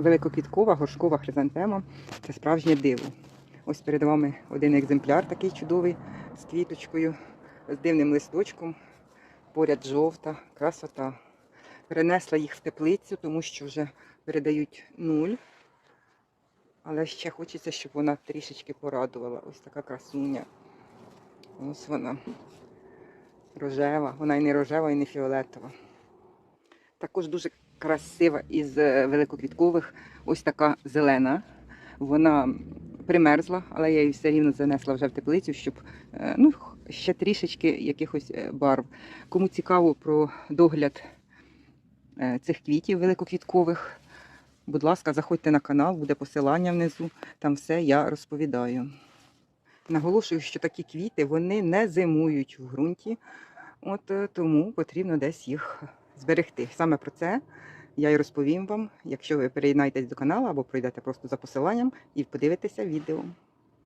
великоквіткова горшкова хризантема. Це справжнє диво. Ось перед вами один екземпляр такий чудовий з квіточкою, з дивним листочком. Поряд жовта, красота. Перенесла їх в теплицю, тому що вже передають нуль. Але ще хочеться, щоб вона трішечки порадувала. Ось така красуня. Ось вона. Рожева. Вона і не рожева, і не фіолетова. Також дуже красива із е, великоквіткових. Ось така зелена. Вона примерзла, але я її все рівно занесла вже в теплицю, щоб е, ну, ще трішечки якихось е, барв. Кому цікаво про догляд цих квітів великоквіткових, будь ласка, заходьте на канал, буде посилання внизу. Там все я розповідаю. Наголошую, що такі квіти вони не зимують в ґрунті, от тому потрібно десь їх зберегти. Саме про це я і розповім вам, якщо ви переєднаєтесь до каналу або пройдете просто за посиланням і подивитеся відео.